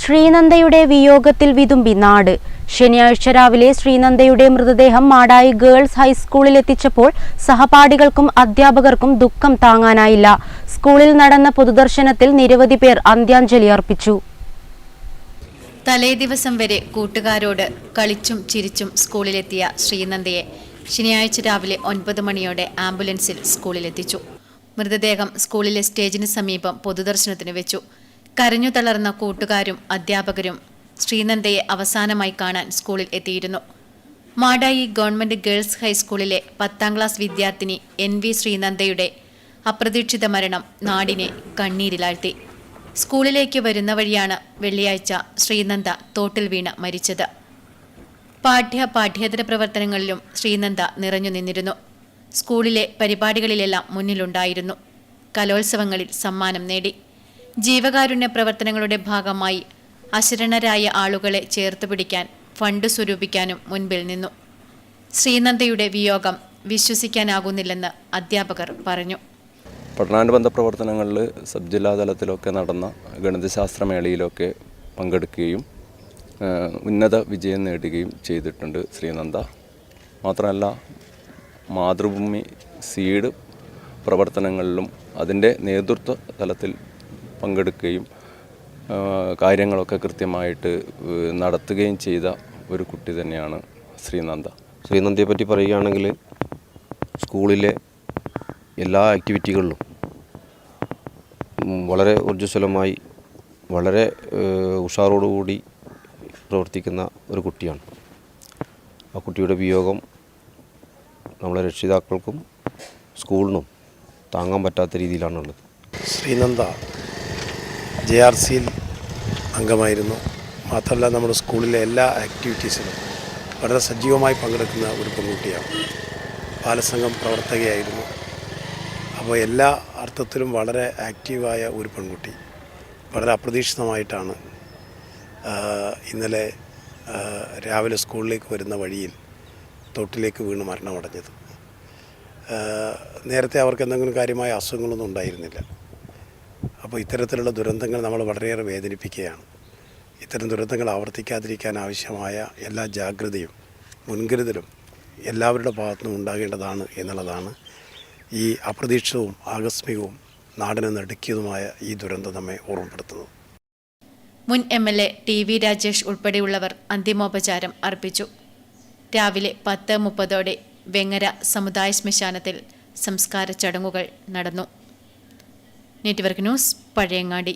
ശ്രീനന്ദയുടെ വിയോഗത്തിൽ വിതുമ്പി നാട്. ശനിയാഴ്ച രാവിലെ ശ്രീനന്ദയുടെ മൃതദേഹം മാടായി ഗേൾസ് ഹൈസ്കൂളിൽ എത്തിച്ചപ്പോൾ സഹപാഠികൾക്കും അധ്യാപകർക്കും ദുഃഖം താങ്ങാനായില്ല. സ്കൂളിൽ നടന്ന പൊതുദർശനത്തിൽ നിരവധി പേർ അന്ത്യാഞ്ജലി അർപ്പിച്ചു. തലേദിവസം വരെ കൂട്ടുകാരോട് കളിച്ചും ചിരിച്ചും സ്കൂളിലെത്തിയ ശ്രീനന്ദയെ ശനിയാഴ്ച രാവിലെ ഒൻപത് മണിയോടെ ആംബുലൻസിൽ സ്കൂളിലെത്തിച്ചു. മൃതദേഹം സ്കൂളിലെ സ്റ്റേജിന് സമീപം പൊതുദർശനത്തിന് വെച്ചു. കരഞ്ഞു തളർന്ന കൂട്ടുകാരും അധ്യാപകരും ശ്രീനന്ദയെ അവസാനമായി കാണാൻ സ്കൂളിൽ എത്തിയിരുന്നു. മാടായി ഗവൺമെന്റ് ഗേൾസ് ഹൈസ്കൂളിലെ പത്താം ക്ലാസ് വിദ്യാർത്ഥിനി എൻ വി ശ്രീനന്ദയുടെ അപ്രതീക്ഷിത മരണം നാടിനെ കണ്ണീരിലാഴ്ത്തി. സ്കൂളിലേക്ക് വരുന്ന വഴിയാണ് വെള്ളിയാഴ്ച ശ്രീനന്ദ തോട്ടിൽ വീണ് മരിച്ചത്. പാഠ്യ പാഠ്യേതര പ്രവർത്തനങ്ങളിലും ശ്രീനന്ദ നിറഞ്ഞു നിന്നിരുന്നു. സ്കൂളിലെ പരിപാടികളിലെല്ലാം മുന്നിലുണ്ടായിരുന്നു. കലോത്സവങ്ങളിൽ സമ്മാനം നേടി. ജീവകാരുണ്യ പ്രവർത്തനങ്ങളുടെ ഭാഗമായി അശരണരായ ആളുകളെ ചേർത്ത് പിടിക്കാൻ ഫണ്ട് സ്വരൂപിക്കാനും മുൻപിൽ നിന്നു. ശ്രീനന്ദയുടെ വിയോഗം വിശ്വസിക്കാനാകുന്നില്ലെന്ന് അധ്യാപകർ പറഞ്ഞു. പഠനാനുബന്ധ പ്രവർത്തനങ്ങളിൽ സബ് ജില്ലാ തലത്തിലൊക്കെ നടന്ന ഗണിതശാസ്ത്രമേളയിലൊക്കെ പങ്കെടുക്കുകയും ആ, ഉന്നത വിജയം നേടുകയും ചെയ്തിട്ടുണ്ട് ശ്രീനന്ദ. മാത്രമല്ല മാതൃഭൂമി സീഡ് പ്രവർത്തനങ്ങളിലും അതിന്റെ നേതൃത്വ തലത്തിൽ പങ്കെടുക്കുകയും കാര്യങ്ങളൊക്കെ കൃത്യമായിട്ട് നടത്തുകയും ചെയ്ത ഒരു കുട്ടി തന്നെയാണ് ശ്രീനന്ദ. ശ്രീനന്ദയെ പറ്റി പറയുകയാണെങ്കിൽ സ്കൂളിലെ എല്ലാ ആക്ടിവിറ്റികളിലും വളരെ ഊർജസ്വലമായി വളരെ ഉഷാറോടുകൂടി പ്രവർത്തിക്കുന്ന ഒരു കുട്ടിയാണ്. ആ കുട്ടിയുടെ വിയോഗം നമ്മളെ രക്ഷിതാക്കൾക്കും സ്കൂളിനും താങ്ങാൻ പറ്റാത്ത രീതിയിലാണുള്ളത്. ശ്രീനന്ദ ജെ ആർ സിയിൽ അംഗമായിരുന്നു. മാത്രമല്ല നമ്മുടെ സ്കൂളിലെ എല്ലാ ആക്ടിവിറ്റീസിലും വളരെ സജീവമായി പങ്കെടുക്കുന്ന ഒരു പെൺകുട്ടിയാണ്. ബാലസംഘം പ്രവർത്തകയായിരുന്നു. അപ്പോൾ എല്ലാ അർത്ഥത്തിലും വളരെ ആക്റ്റീവായ ഒരു പെൺകുട്ടി. വളരെ അപ്രതീക്ഷിതമായിട്ടാണ് ഇന്നലെ രാവിലെ സ്കൂളിലേക്ക് വരുന്ന വഴിയിൽ തൊട്ടിലേക്ക് വീണ് മരണമടഞ്ഞത്. നേരത്തെ അവർക്ക് എന്തെങ്കിലും കാര്യമായ അസുഖങ്ങളൊന്നും ഉണ്ടായിരുന്നില്ല. അപ്പോൾ ഇത്തരത്തിലുള്ള ദുരന്തങ്ങൾ നമ്മൾ വളരെയേറെ വേദനിപ്പിക്കുകയാണ്. ഇത്തരം ദുരന്തങ്ങൾ ആവർത്തിക്കാതിരിക്കാൻ ആവശ്യമായ എല്ലാ ജാഗ്രതയും മുൻകരുതലും എല്ലാവരുടെ ഭാഗത്തുനിന്നും ഉണ്ടാകേണ്ടതാണ് എന്നുള്ളതാണ് ഈ അപ്രതീക്ഷിതവും ആകസ്മികവും നാടിനെ നടുക്കിയതുമായ ഈ ദുരന്തം നമ്മെ ഓർമ്മപ്പെടുത്തുന്നത്. മുൻ M L A T V Rajesh ഉൾപ്പെടെയുള്ളവർ അന്തിമോപചാരം അർപ്പിച്ചു. രാവിലെ പത്ത് മുപ്പതോടെ വെങ്ങര സമുദായ ശ്മശാനത്തിൽ സംസ്കാര ചടങ്ങുകൾ നടന്നു. Network news Pazhayangadi